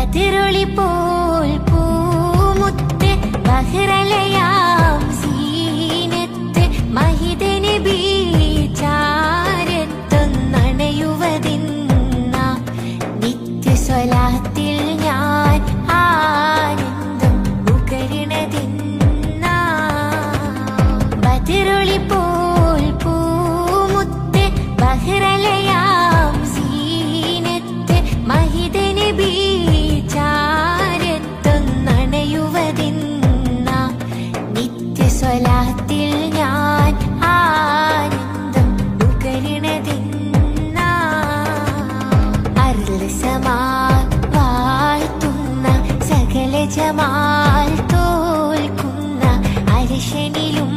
ബതിരൊളി പോൽ പൂമുത്ത് ബഹ്റലയാം ജമാൽ ഞാൻ ആനന്ദം തോൽക്കുന്ന അരിശനിലും